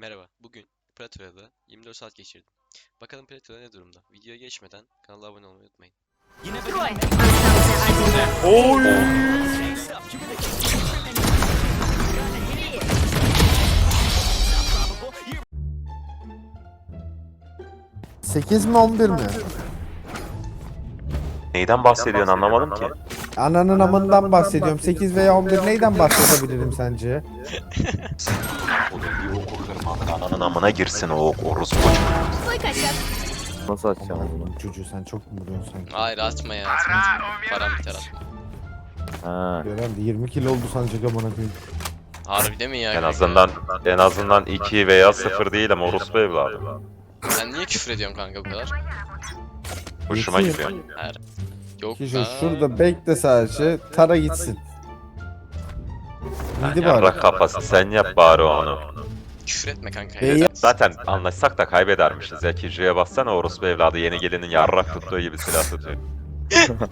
Merhaba, bugün Pratera'da 24 saat geçirdim. Bakalım Pratera ne durumda? Videoya geçmeden kanala abone olmayı unutmayın. Sekiz mi 11 mi? Neyden bahsediyorsun anlamadım ki. Ananın amından bahsediyorum. 8 veya 11 neyden bahsedebilirim sence? Ananın amına girsin o orospu çocuk. Nasıl açacağım bunu? Çocuğu sen çok mu vuruyorsun sanki? Hayır atma ya. atma. Param biter atma. Ha. Gören de 20 kilo oldu sanacak amına koyayım. Harbi mi ya? En azından en azından 2 veya 0 değil ama orospu evladı. Sen niye küfür ediyorsun kanka bu kadar? Hoşuma Yeter. gidiyor. Yok Kişo aa, şurada bekle sadece. Tara gitsin. Neydi bari? Yarrak kafası sen yap bari onu. Küfür etme kanka. Bey- ya. Zaten anlaşsak da kaybedermişiz ya. Kicio'ya bassana orospu evladı yeni gelinin yarrak tuttuğu gibi silah tutuyor.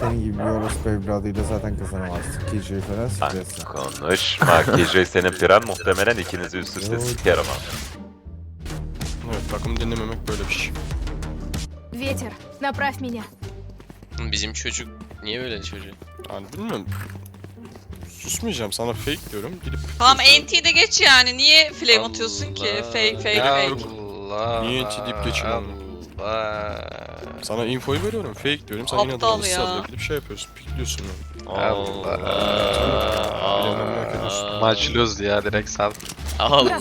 Senin gibi bir orospu evladıyla zaten kazanamazsın. Kişoyu falan Lan sikresin. konuşma. Kicio senin piren muhtemelen ikinizi üst üste Yok. sikerim ha. Evet takım dinlememek böyle bir şey. Ветер, направь меня. Bizim çocuk niye böyle çocuğu? Yani bilmiyorum. Susmayacağım sana fake diyorum. Gidip Tamam NT'de geç yani. Niye flame atıyorsun ki? Fake fake Ya, fake. Allah. Niye enti deyip geçiyorsun Allah. sana infoyu veriyorum. Fake diyorum. Sen yine Aptal de ya. ısrarla gidip şey yapıyorsun. Pikliyorsun yani. Allah. Bilemem ne kadar. Maçlıyoruz ya direkt sal. Allah.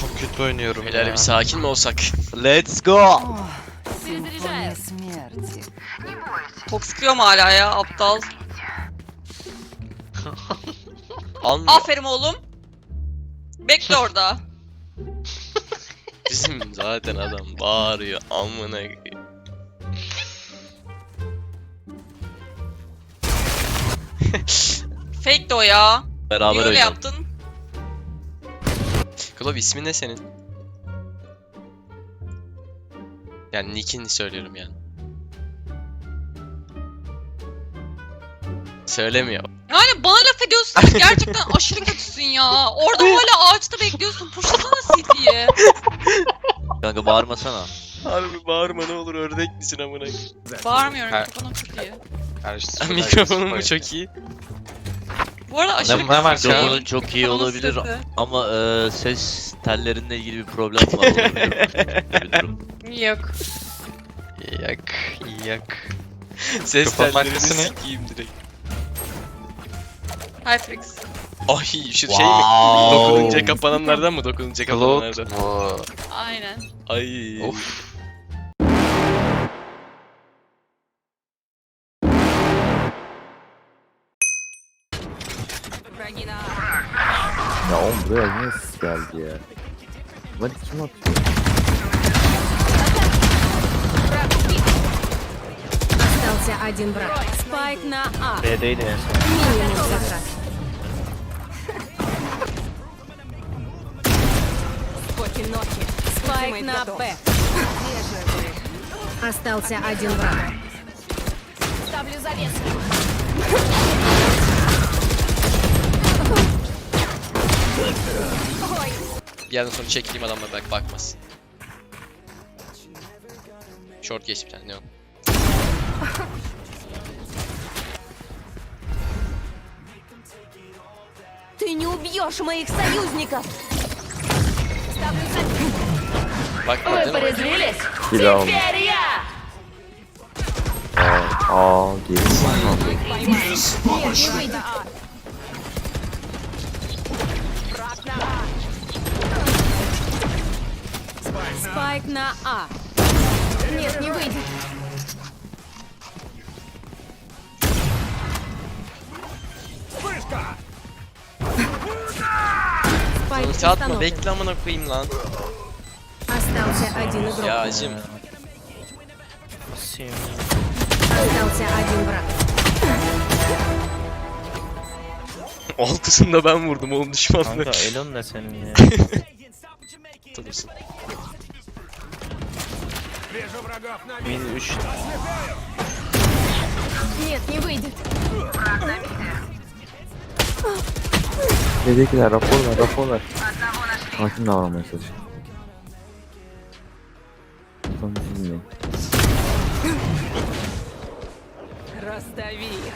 Çok kötü oynuyorum ya. bir sakin mi olsak? Let's go. Top sıkıyorum hala ya aptal. Aferin oğlum. Bekle orada. bizim zaten adam bağırıyor amına koyayım. Fake de o ya. Beraber Niye öyle oynayalım. yaptın? Klov ismin ne senin? Yani nickini söylüyorum yani. Söylemiyor. Yani bana laf ediyorsun. Gerçekten aşırı kötüsün ya. Orada hala ağaçta bekliyorsun. Puşlasana CT'yi. Kanka bağırmasana. Harbi bağırma ne olur ördek misin amına Bağırmıyorum. Ha. Mikrofonum çok iyi. Karşı Mikrofonun mu çok iyi? Bu arada aşırı Ne- ne var kötüsün. ki? Mikrofonun çok iyi Mikrofonun olabilir sesi. ama e, ses tellerinle ilgili bir problem var olabilir. bir durum. Yok. Yak yak. Ses Mikrofon tellerini markası ne? sikeyim direkt. Hyperx. Ay şu şey mi? Wow. Dokununca kapananlardan mı? Dokununca kapananlardan. mu? Aynen. Ay. Of. Ya oğlum buraya niye sis geldi ya? Lan kim atıyor? один брат. Спайк на А. Иду, ночи. Спайк на Б. Остался один враг. Ставлю завесу. Yarın çektiğim çekeyim adamla bak bakmaz. Short geçip yani. убьешь моих союзников! Вы порезвились? Теперь я! all Спайк на А. Нет, не выйдет. Спайк Ulti atma установлен. bekle amına koyayım lan. Остался один игрок. Ya acım. Остался один враг. Altısında ben vurdum oğlum düşmanla. Kanka elon ne senin ya? Tutulursun. Min 3 Нет, не выйдет. Dedikiler rapor Ver rapor ver. Hakim davranmaya çalışıyor. Sonra sizinleyin. Расстави их.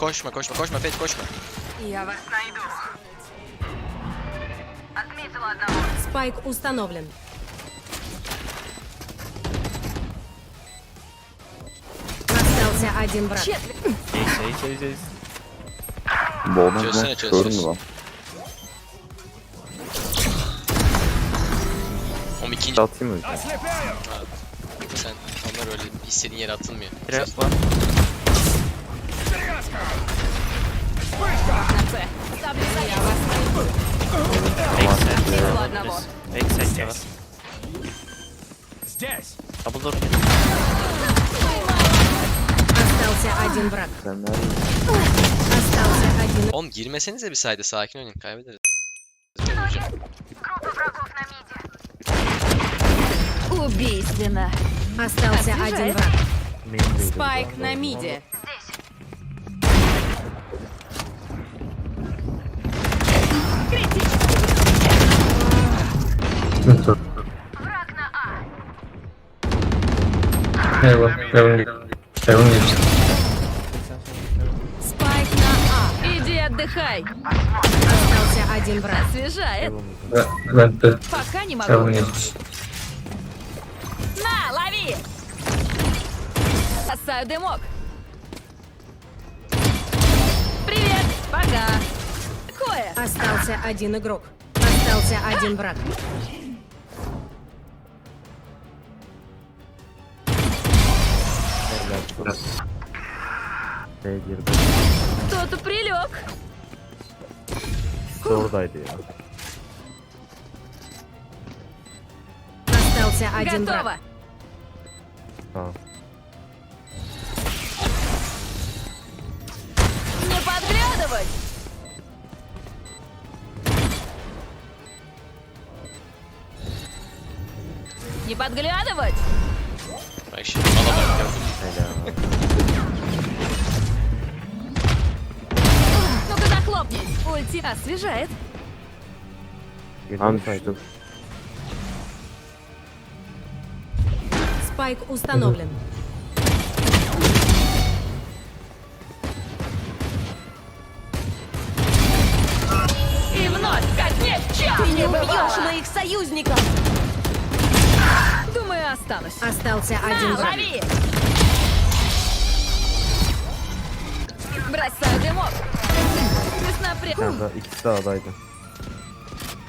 Koşma koşma koşma Fet koşma. Я вас найду. Спайк установлен. Остался один враг. Ace ace ace ace. Boğdan Çözsene, ben çöz, gördün çöz. mü lan? Oğlum ikinci Atayım mı? sen onlar öyle istediğin yere atılmıyor. Trap var. Backside. Backside de var. Double door. Остался один враг. Остался один. Oğlum girmesenize bir sayede sakin oynayın kaybederiz. Убийственно. Остался один враг. Спайк на миде. Спайк на А. Иди отдыхай. Остался один враг. Освежает. Пока не могу. На, лови! Спасаю дымок. Привет, пока. Кое. Остался один игрок. Остался один враг. Кто-то прилег. İşte oradaydı ya. Остался один враг. Tamam. Не подглядывать! Не подглядывать! Bak gördün mü? Ну-ка захлопнись! Ульти освежает. Düştüm. Спайк установлен. И вновь, как нет, Ты не убьешь моих союзников! Осталось. Остался На, один враг. Лови! Бросаю дымок. Краснопрям. Да, ikisi de adaydı.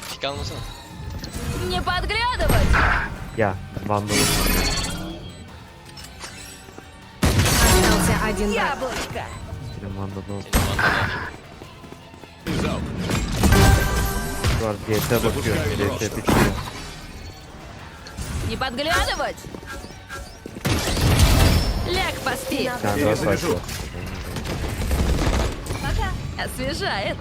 Pik. Не подглядывать! Ya Vandal. Остался один. Яблочко! Benim Vandal'da olsun. Var DT bakıyor. DT. Не подглядывать! Лег, поспи. Да, я. Пока. Освежает.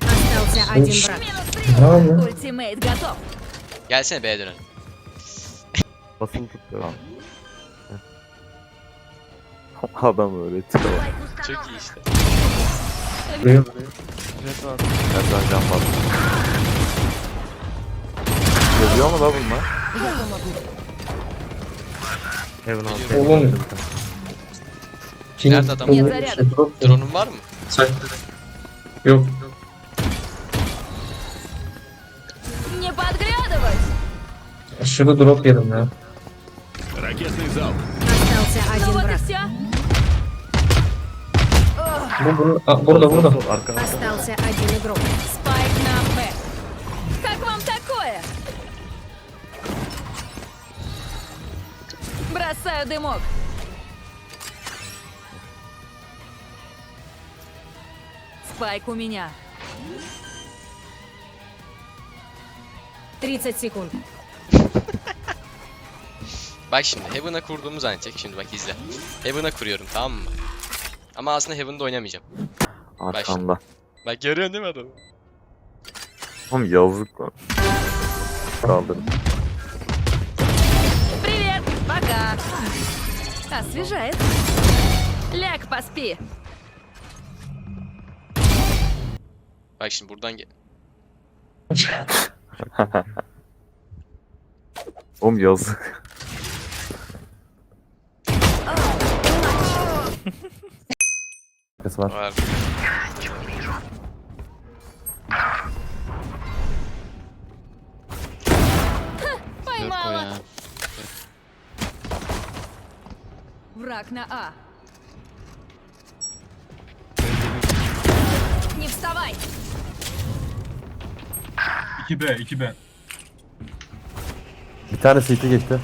Остался один враг. Ультимейт готов. Gelsene B'ye dönün. Basın tuttu lan. Red var. Nereden can bastı? Oluyor mu la bunlar? Heaven altı. Heaven altı. Nerede adam? Drone'un var mı? Sen. Yok. Şurada drop yedim ya. Bu, bu, a, burada burada. Sol arka. Остался один игрок. Спайк на Б. Как вам такое? Бросаю дымок. Спайк у меня. 30 секунд. Bak şimdi Heaven'a kurduğumu zannedecek. Şimdi bak izle. Heaven'a kuruyorum tamam mı? Ama aslında Heaven'da oynamayacağım. Arkanda. Bak görüyorsun değil mi adamı? Oğlum yazık lan. Kaldırın. Привет! Пока! Освежает. Ляг, поспи. Bak şimdi buradan gel. Oğlum yazık. Без вас. Ладно. Поймала. Враг на А. Не вставай! И тебя, и тебя. Bir tanesi iti geçti.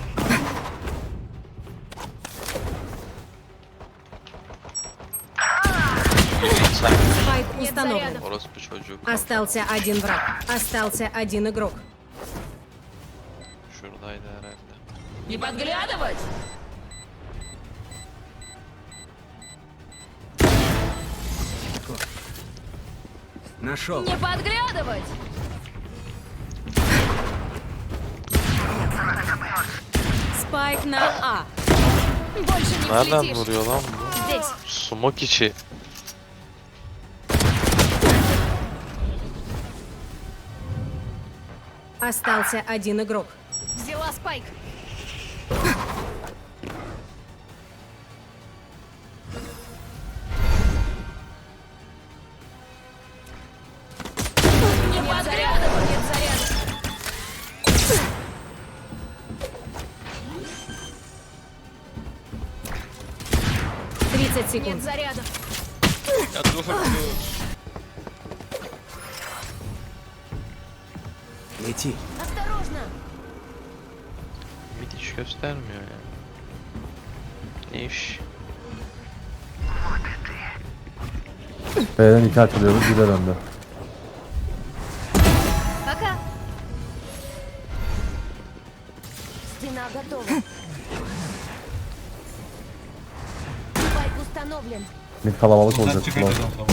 Установлен. Orospu çocuğu. Остался один враг. Остался один игрок. Şuradaydı herhalde. Не подглядывать! Нашел. Не подглядывать! Спайк на А. Больше не Nereden взлетишь. vuruyor lan bu? Здесь. Smoke içi. Остался один игрок. Взяла спайк. секунд. Нет зарядов. Я должен. заряда. Ya dur dur. Осторожно! Mid hiç göstermiyor ya. Ne iş? B'den iki açılıyoruz. Bir de döndü. Пока. Стена готова. Спайк установлен. Mid kalabalık olacak. Ulan. Готово.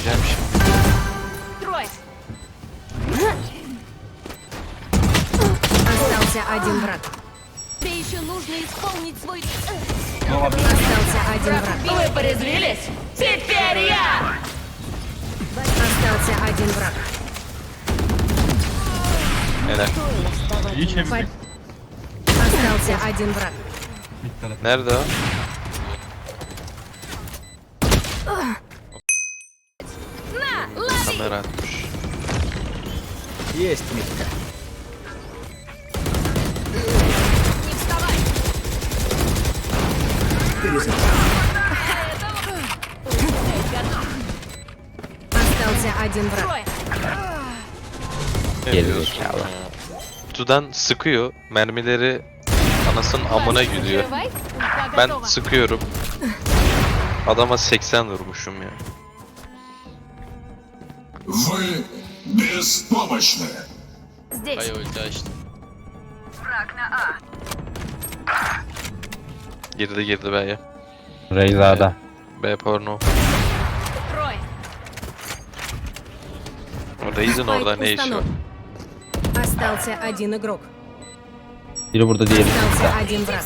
готово. Yürüyeceğim şimdi. Трое. Остался один враг. Тебе еще нужно исполнить свой... Остался один враг. Вы порезвились? Теперь я! Остался один враг. Helal. Пой- Остался один враг. Nerede o? лови! Kamera atmış. Не вставай! Остался один враг. Geliyorsun. Kutudan sıkıyor. Mermileri anasının amına gidiyor. Открывай. Да, Ben готово. sıkıyorum. Adama 80 vurmuşum ya. Здесь. Ay ulti açtı. Girdi girdi B'ye. Reyza'da. B porno. Трое. Reis'in orada ne işi var? Остался один игрок. Biri burada diğeri Остался один враг.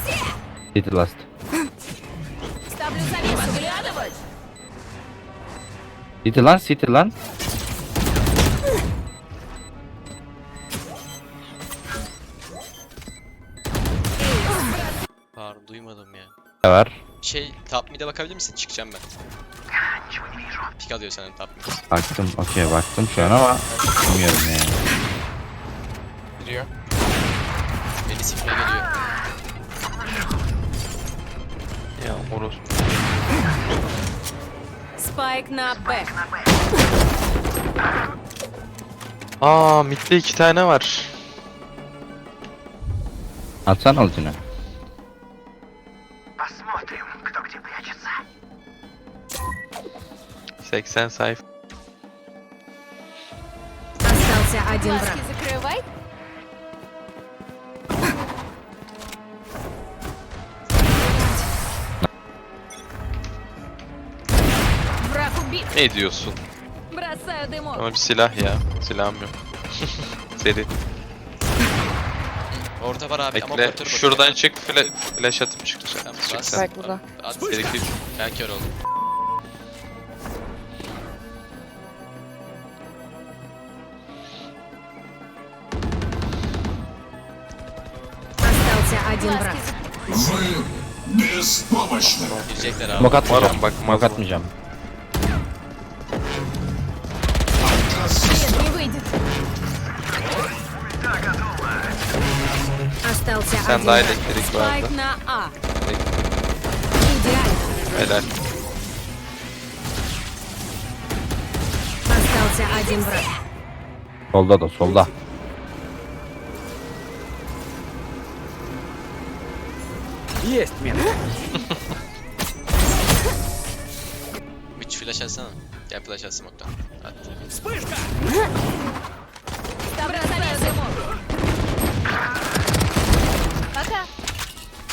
City last. Ставлю завесу. City lan City lan. Ne? Şey top mid'e bakabilir misin? Çıkacağım ben. Pik alıyor senin top mid. Baktım, okey baktım şu an ama bilmiyorum yani. Giriyor. Beni sikmeye geliyor. Ya orospu. Spike na B. Aa midde iki tane var. Atsan alıcını. 80 sayfa. Остался один враг. Маски закрывай. Враг убит. Ne diyorsun? Бросаю дымок. Ama bir silah ya. Silahım yok. Seri. Orada var abi Bekle. operatörü. Şuradan çık. Fla- flash atıp çık. Tamam, bas. Çıksın. Bak burada. Seri kill. Ben kör oldum. один враг. Girecekler abi. Smoke atmayacağım. Umarım bakmaz. Smoke atmayacağım. Нет, не выйдет. Остался Sen один daha враг. elektrik vardı. Спайк на А. Идеально. Helal. Остался один враг. Solda da solda. Bir flash atsana. Gel flash at smoke'tan. At. Бросаю дымок.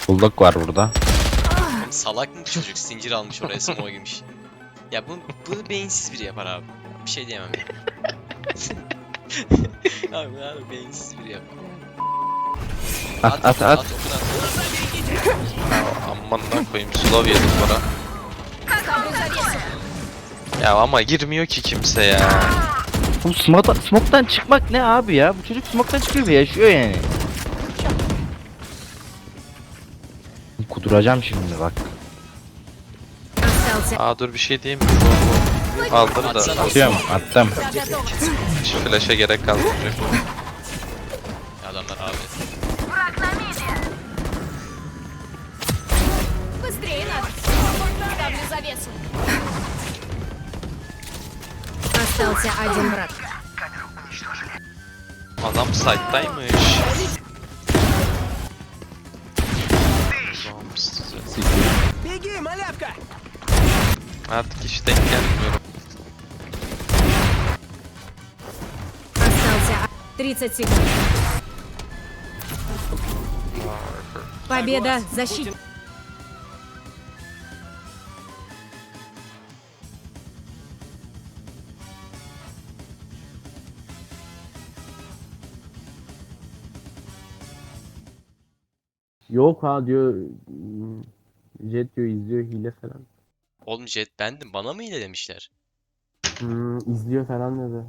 Bulldog var burada. Oğlum salak mı bu çocuk? Zincir almış oraya smoke girmiş. Ya bu, bunu beyinsiz biri yapar abi. Bir şey diyemem ya. abi abi beyinsiz biri yapar. At at at. okunu at. Ammandan koyayım Slav yedim bana. Ya ama girmiyor ki kimse ya. Bu smoke, smoke'tan çıkmak ne abi ya? Bu çocuk smoke'tan çıkıyor ve yaşıyor yani. Kuduracağım şimdi bak. Aa dur bir şey diyeyim mi? Aldım da. Atıyorum attım. Hiç flash'a gerek kalmayacak. Остался один враг. Adam site'daymış. Allah'ım size. Artık hiç denk gelmiyorum. Остался 30 секунд. Победа защит. Yok ha diyor. Jet diyor izliyor hile falan. Oğlum Jet bendim. Bana mı hile demişler? Hmm, izliyor falan dedi.